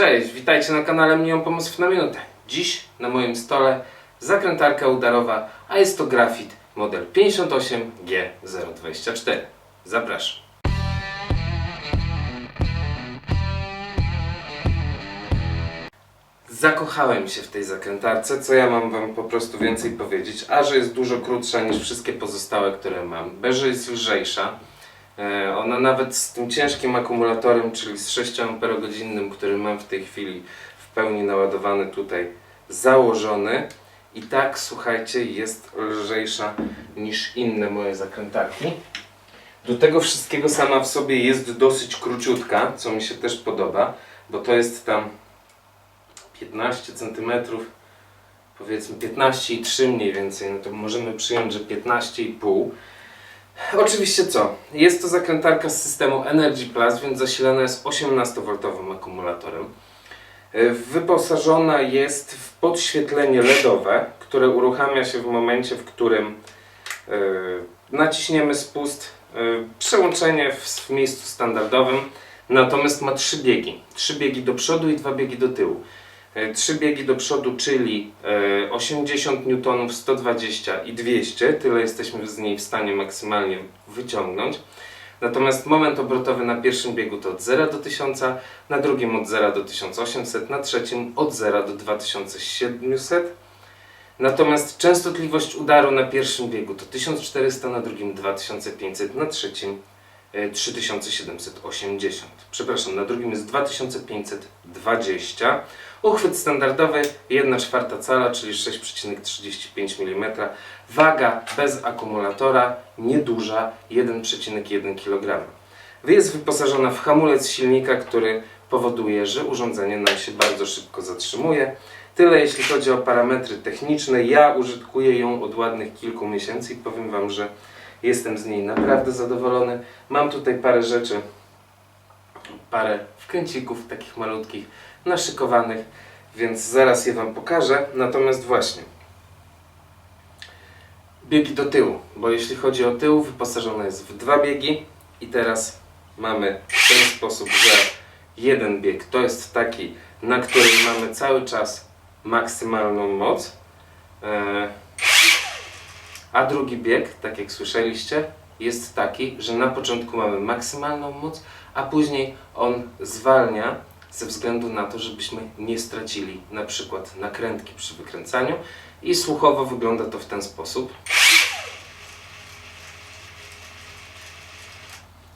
Cześć, witajcie na kanale Milion Pomysłów na Minutę. Dziś na moim stole zakrętarka udarowa, a jest to grafit model 58G024. Zapraszam. Zakochałem się w tej zakrętarce, co ja mam wam po prostu więcej powiedzieć, a że jest dużo krótsza niż wszystkie pozostałe, które mam. B, że jest lżejsza. E, Ona nawet z tym ciężkim akumulatorem, czyli z 6 Ah, który mam w tej chwili w pełni naładowany tutaj, założony. I tak, słuchajcie, jest lżejsza niż inne moje zakrętarki. Do tego wszystkiego sama w sobie jest dosyć króciutka, co mi się też podoba, bo to jest tam 15 cm, powiedzmy 15,3 mniej więcej, no to możemy przyjąć, że 15,5 Oczywiście co? Jest to zakrętarka z systemu Energy Plus, więc zasilana jest 18V akumulatorem. E, Wyposażona jest w podświetlenie LEDowe, które uruchamia się w momencie, w którym e, naciśniemy spust, e, przełączenie w, w miejscu standardowym, natomiast ma trzy biegi. Trzy biegi do przodu i dwa biegi do tyłu. E, Trzy biegi do przodu, czyli e, 80 N, 120 i 200, tyle jesteśmy z niej w stanie maksymalnie wyciągnąć. Natomiast moment obrotowy na pierwszym biegu to od 0 do 1000, na drugim od 0 do 1800, na trzecim od 0 do 2700. Natomiast częstotliwość udaru na pierwszym biegu to 1400, na drugim 2500, na trzecim e, 3780. Przepraszam, na drugim jest 2520. Uchwyt standardowy 1 czwarta cala, czyli 6,35 mm. Waga bez akumulatora, nieduża 1,1 kg. Jest wyposażona w hamulec silnika, który powoduje, że urządzenie nam się bardzo szybko zatrzymuje. Tyle jeśli chodzi o parametry techniczne. Ja użytkuję ją od ładnych kilku miesięcy i powiem Wam, że jestem z niej naprawdę zadowolony. Mam tutaj parę rzeczy, parę wkręcików takich malutkich, naszykowanych, więc zaraz je Wam pokażę. Natomiast właśnie, biegi do tyłu, bo jeśli chodzi o tył, wyposażona jest w dwa biegi i teraz mamy w ten sposób, że jeden bieg to jest taki, na którym mamy cały czas maksymalną moc, e, a drugi bieg, tak jak słyszeliście, jest taki, że na początku mamy maksymalną moc, a później on zwalnia ze względu na to, żebyśmy nie stracili na przykład nakrętki przy wykręcaniu i słuchowo wygląda to w ten sposób.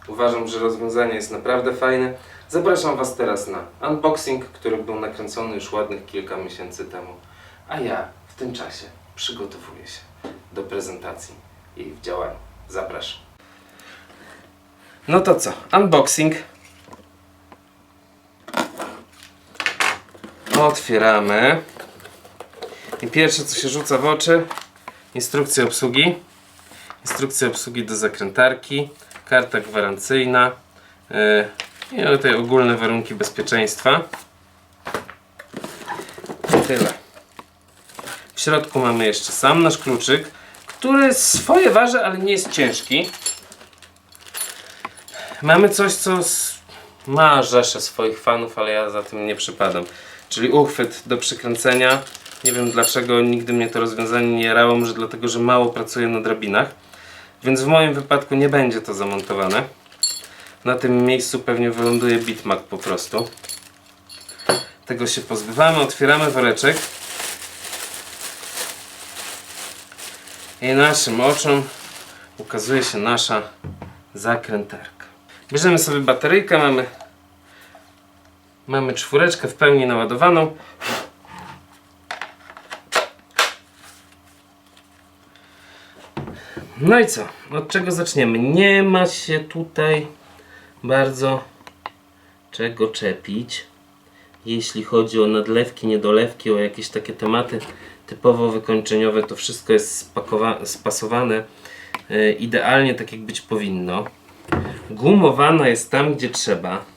Uważam, że rozwiązanie jest naprawdę fajne. Zapraszam Was teraz na unboxing, który był nakręcony już ładnych kilka miesięcy temu, a ja w tym czasie przygotowuję się do prezentacji jej w działaniu. Zapraszam. No to co? Unboxing. Otwieramy. I pierwsze co się rzuca w oczy instrukcja obsługi. Instrukcja obsługi do zakrętarki, karta gwarancyjna yy, i tutaj ogólne warunki bezpieczeństwa. I tyle. W środku mamy jeszcze sam nasz kluczyk, który swoje waży, ale nie jest ciężki. Mamy coś, co ma rzeszę swoich fanów, ale ja za tym nie przypadam. Czyli uchwyt do przykręcenia. Nie wiem dlaczego nigdy mnie to rozwiązanie nie jarało, może dlatego, że mało pracuję na drabinach. Więc w moim wypadku nie będzie to zamontowane. Na tym miejscu pewnie wyląduje bitmak po prostu. Tego się pozbywamy, otwieramy woreczek. I naszym oczom ukazuje się nasza zakrętarka. Bierzemy sobie bateryjkę, mamy, mamy czwóreczkę w pełni naładowaną. No i co? Od czego zaczniemy? Nie ma się tutaj bardzo czego czepić. Jeśli chodzi o nadlewki, niedolewki, o jakieś takie tematy typowo wykończeniowe, to wszystko jest spasowane e, idealnie tak jak być powinno. Gumowana jest tam, gdzie trzeba.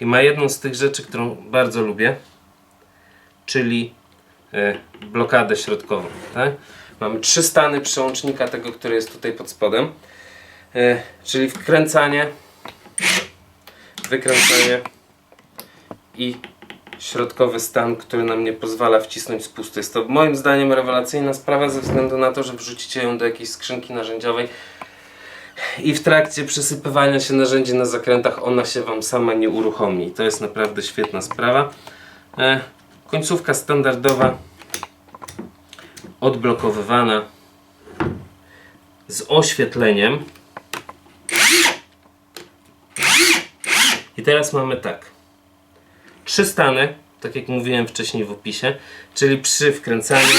I ma jedną z tych rzeczy, którą bardzo lubię, czyli e, blokadę środkową. Tak? Mamy trzy stany przełącznika tego, który jest tutaj pod spodem. E, czyli wkręcanie, wykręcanie i środkowy stan, który nam nie pozwala wcisnąć spustu. Jest to moim zdaniem rewelacyjna sprawa ze względu na to, że wrzucicie ją do jakiejś skrzynki narzędziowej i w trakcie przesypywania się narzędzi na zakrętach ona się Wam sama nie uruchomi. To jest naprawdę świetna sprawa. E, końcówka standardowa, odblokowywana z oświetleniem. I teraz mamy tak. Trzy stany, tak jak mówiłem wcześniej w opisie, czyli przy wkręcaniu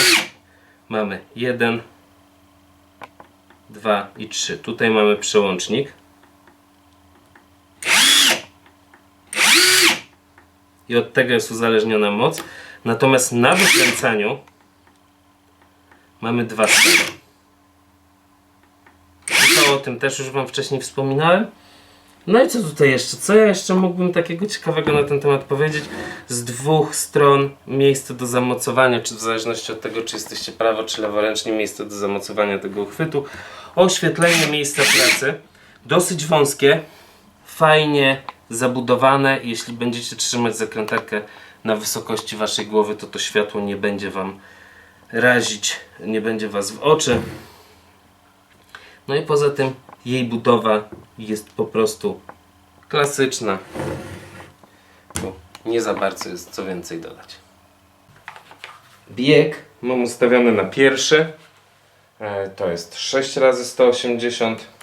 mamy jeden, 2 i 3. Tutaj mamy przełącznik. I od tego jest uzależniona moc. Natomiast na wykręcaniu mamy dwa to o tym też już Wam wcześniej wspominałem. No i co tutaj jeszcze? Co ja jeszcze mógłbym takiego ciekawego na ten temat powiedzieć? Z dwóch stron miejsce do zamocowania, czy w zależności od tego, czy jesteście prawo czy leworęczni, miejsce do zamocowania tego uchwytu. Oświetlenie miejsca pracy. Dosyć wąskie, fajnie zabudowane. Jeśli będziecie trzymać zakrętarkę na wysokości waszej głowy, to to światło nie będzie wam razić, nie będzie was w oczy. No i poza tym jej budowa jest po prostu klasyczna. Tu nie za bardzo jest co więcej dodać. Bieg mam ustawiony na pierwszy. E, To jest 6 razy 180.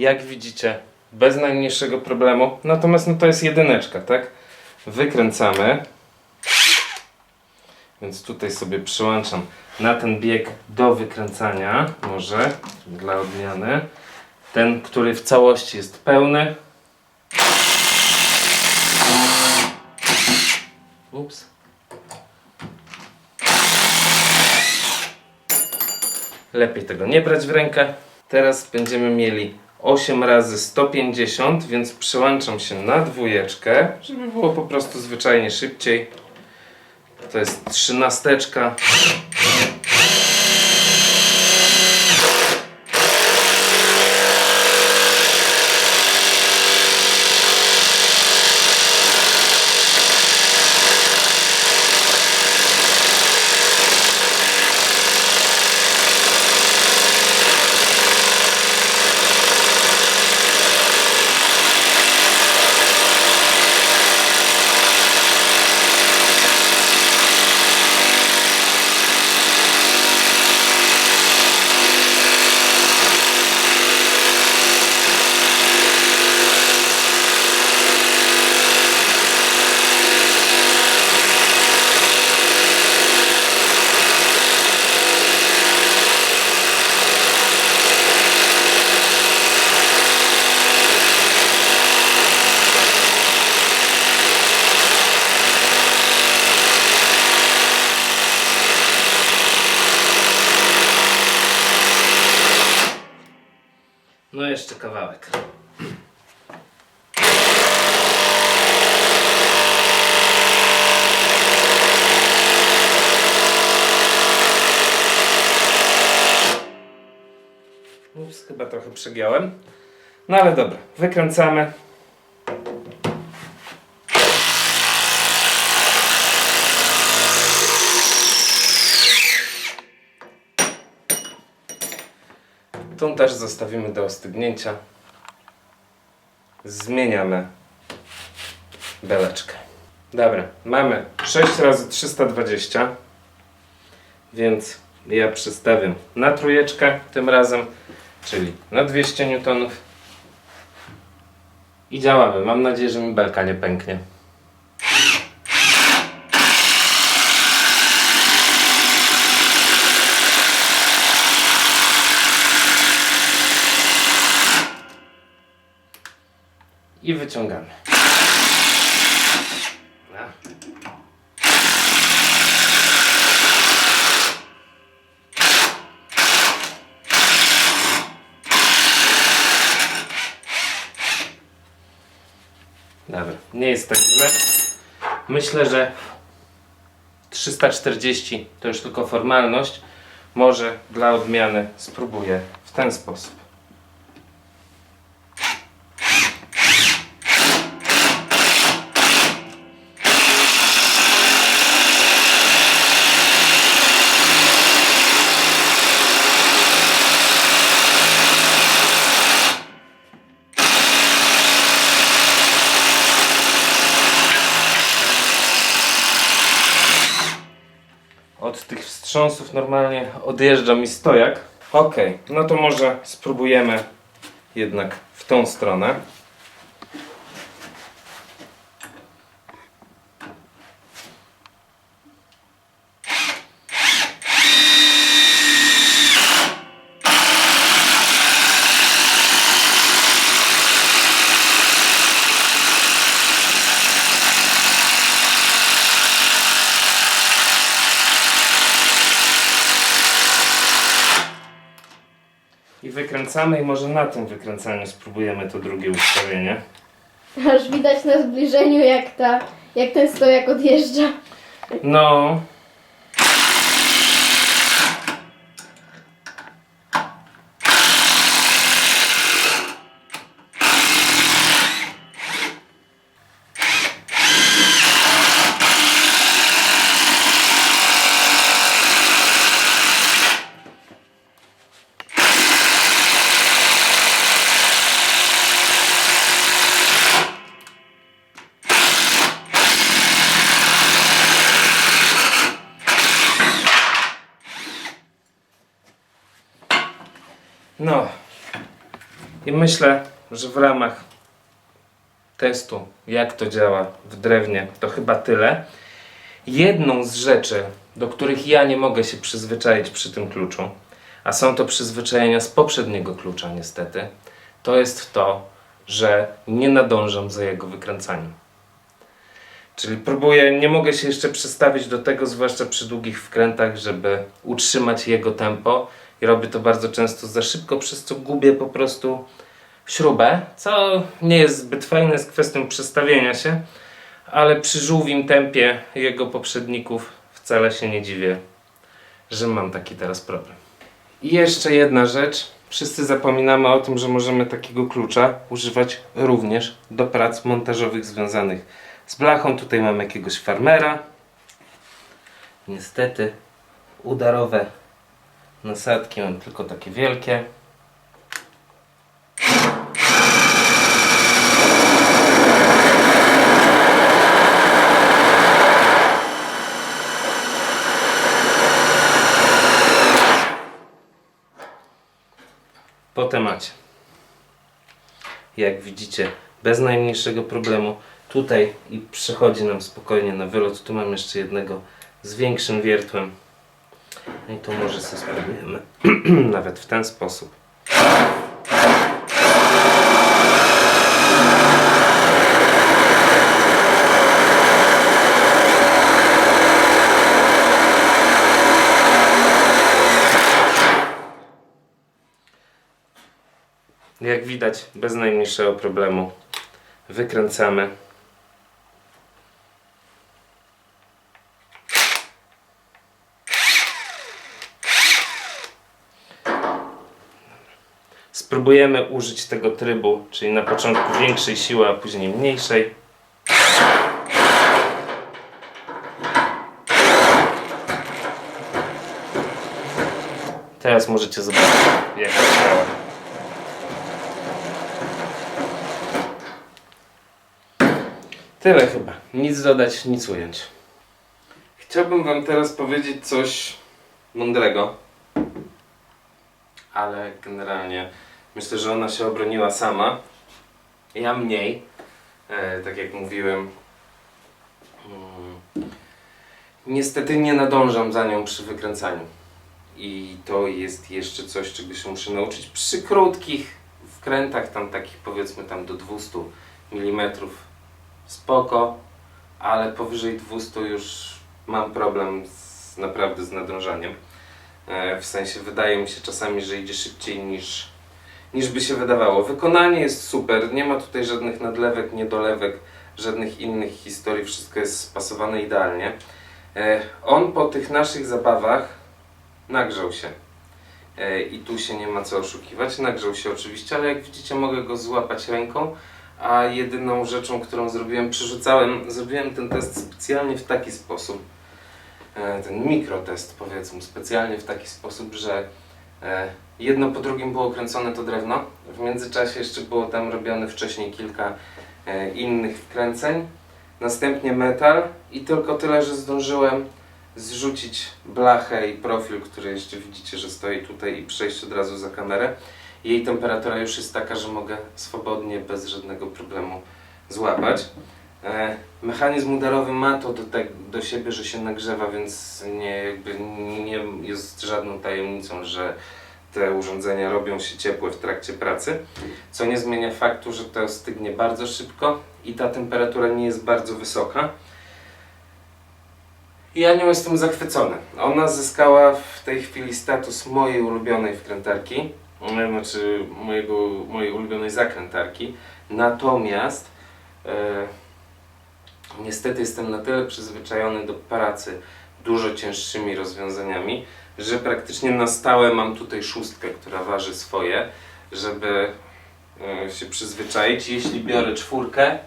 Jak widzicie, bez najmniejszego problemu. Natomiast no to jest jedyneczka, tak? Wykręcamy. Więc tutaj sobie przyłączam na ten bieg do wykręcania, może dla odmiany. Ten, który w całości jest pełny. Ups. Lepiej tego nie brać w rękę. Teraz będziemy mieli 8 razy 150, więc przełączam się na dwójeczkę, żeby było po prostu zwyczajnie szybciej. To jest trzynasteczka. No jeszcze kawałek. Ups, chyba trochę przegiąłem. No ale dobra, wykręcamy. Tą też zostawimy do ostygnięcia. Zmieniamy beleczkę. Dobra, mamy 6 razy 320, więc Ja przestawiam na trójeczkę tym razem, czyli na 200 newtonów. I działamy. Mam nadzieję, że mi belka nie pęknie. I wyciągamy. Dobra, nie jest tak źle. Myślę, że 340 to już tylko formalność. Może dla odmiany spróbuję w ten sposób. Od tych wstrząsów normalnie odjeżdża mi stojak. Ok, no to może spróbujemy jednak w tą stronę. I wykręcamy i może na tym wykręcaniu spróbujemy to drugie ustawienie. Aż widać na zbliżeniu jak ta, jak ten stojak odjeżdża. No. No. I myślę, że w ramach testu, jak to działa w drewnie, to chyba tyle. Jedną z rzeczy, do których ja nie mogę się przyzwyczaić przy tym kluczu, a są to przyzwyczajenia z poprzedniego klucza niestety, to jest to, że nie nadążam za jego wykręcaniem. Czyli próbuję, nie mogę się jeszcze przestawić do tego, zwłaszcza przy długich wkrętach, żeby utrzymać jego tempo i robię to bardzo często za szybko, przez co gubię po prostu śrubę, co nie jest zbyt fajne, jest kwestią przestawienia się, ale przy żółwim tempie jego poprzedników wcale się nie dziwię, że mam taki teraz problem. I jeszcze jedna rzecz. Wszyscy zapominamy o tym, że możemy takiego klucza używać również do prac montażowych związanych z blachą. Tutaj mamy jakiegoś farmera. Niestety udarowe nasadki mam tylko takie wielkie. Temacie. Jak widzicie, bez najmniejszego problemu. Tutaj i przechodzi nam spokojnie na wylot. Tu mam jeszcze jednego z większym wiertłem. No i to może sobie spróbujemy nawet w ten sposób. Jak widać, bez najmniejszego problemu wykręcamy. Spróbujemy użyć tego trybu, czyli na początku większej siły, a później mniejszej. Teraz możecie zobaczyć, jak to działa. Tyle chyba. Nic dodać, nic ująć. Chciałbym Wam teraz powiedzieć coś mądrego, ale generalnie myślę, że ona się obroniła sama. Ja mniej, e, tak jak mówiłem. Mm, niestety nie nadążam za nią przy wykręcaniu. I to jest jeszcze coś, czego się muszę nauczyć przy krótkich wkrętach, tam takich powiedzmy tam do 200 mm. Spoko, ale powyżej 200 już mam problem z, naprawdę z nadążaniem. E, w sensie wydaje mi się czasami, że idzie szybciej niż, niż by się wydawało. Wykonanie jest super, nie ma tutaj żadnych nadlewek, niedolewek, żadnych innych historii, wszystko jest spasowane idealnie. E, on po tych naszych zabawach nagrzał się. E, I tu się nie ma co oszukiwać. Nagrzał się oczywiście, ale jak widzicie mogę go złapać ręką, a jedyną rzeczą, którą zrobiłem, przerzucałem, zrobiłem ten test specjalnie w taki sposób, e, ten mikrotest powiedzmy, specjalnie w taki sposób, że e, jedno po drugim było kręcone to drewno. W międzyczasie jeszcze było tam robione wcześniej kilka e, innych wkręceń. Następnie metal i tylko tyle, że zdążyłem zrzucić blachę i profil, który jeszcze widzicie, że stoi tutaj i przejść od razu za kamerę. Jej temperatura już jest taka, że mogę swobodnie, bez żadnego problemu złapać. E, mechanizm udarowy ma to do, te, do siebie, że się nagrzewa, więc nie, jakby nie jest żadną tajemnicą, że te urządzenia robią się ciepłe w trakcie pracy, co nie zmienia faktu, że to stygnie bardzo szybko i ta temperatura nie jest bardzo wysoka. Ja nią jestem zachwycony. Ona zyskała w tej chwili status mojej ulubionej wkrętarki, znaczy mojego, mojej ulubionej zakrętarki. Natomiast e, niestety jestem na tyle przyzwyczajony do pracy dużo cięższymi rozwiązaniami, że praktycznie na stałe mam tutaj szóstkę, która waży swoje, żeby e, się przyzwyczaić. Jeśli biorę czwórkę,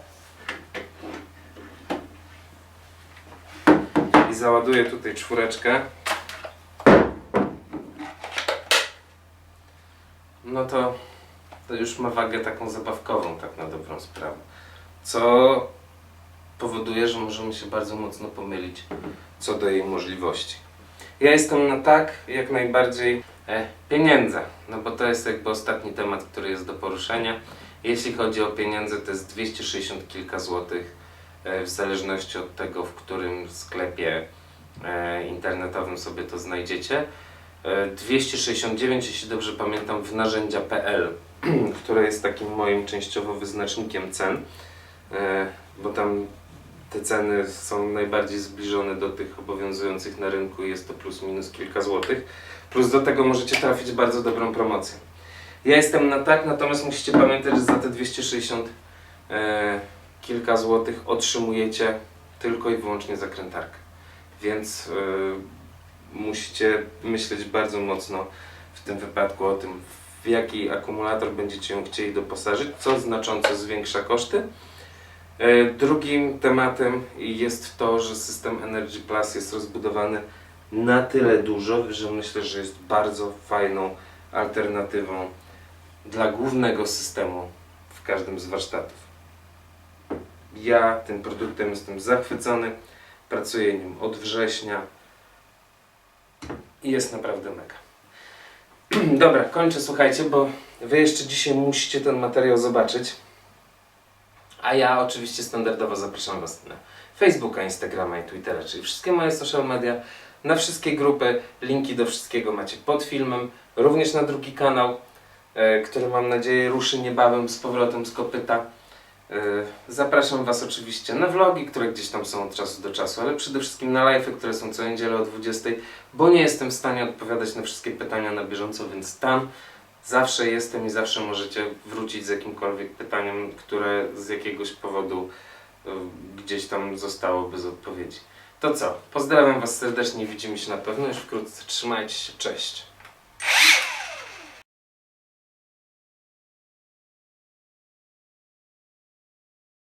i załaduję tutaj czwóreczkę, no to, to już ma wagę taką zabawkową, tak na dobrą sprawę. Co powoduje, że możemy się bardzo mocno pomylić co do jej możliwości. Ja jestem na tak, jak najbardziej e, pieniądze, no bo to jest jakby ostatni temat, który jest do poruszenia. Jeśli chodzi o pieniądze, to jest 260 kilka złotych e, w zależności od tego, w którym sklepie e, internetowym sobie to znajdziecie. E, 269, jeśli dobrze pamiętam, w narzędzia.pl, które jest takim moim częściowo wyznacznikiem cen, e, bo tam te ceny są najbardziej zbliżone do tych obowiązujących na rynku i jest to plus minus kilka złotych. Plus do tego możecie trafić bardzo dobrą promocję. Ja jestem na tak, natomiast musicie pamiętać, że za te 260 e, kilka złotych otrzymujecie tylko i wyłącznie zakrętarkę. Więc e, musicie myśleć bardzo mocno w tym wypadku o tym, w jaki akumulator będziecie ją chcieli doposażyć, co znacząco zwiększa koszty. E, Drugim tematem jest to, że system Energy Plus jest rozbudowany na tyle dużo, że myślę, że jest bardzo fajną alternatywą dla głównego systemu w każdym z warsztatów. Ja tym produktem jestem zachwycony, pracuję nim od września i jest naprawdę mega. Dobra, kończę, słuchajcie, bo Wy jeszcze dzisiaj musicie ten materiał zobaczyć. A ja oczywiście standardowo zapraszam Was na Facebooka, Instagrama i Twittera, czyli wszystkie moje social media, na wszystkie grupy. Linki do wszystkiego macie pod filmem, również na drugi kanał, e, który mam nadzieję ruszy niebawem z powrotem z kopyta. E, Zapraszam Was oczywiście na vlogi, które gdzieś tam są od czasu do czasu, ale przede wszystkim na live'y, które są co niedzielę o 20, bo nie jestem w stanie odpowiadać na wszystkie pytania na bieżąco, więc tam Zawsze jestem i zawsze możecie wrócić z jakimkolwiek pytaniem, które z jakiegoś powodu y, gdzieś tam zostało bez odpowiedzi. To co? Pozdrawiam Was serdecznie widzimy się na pewno już wkrótce. Trzymajcie się, cześć!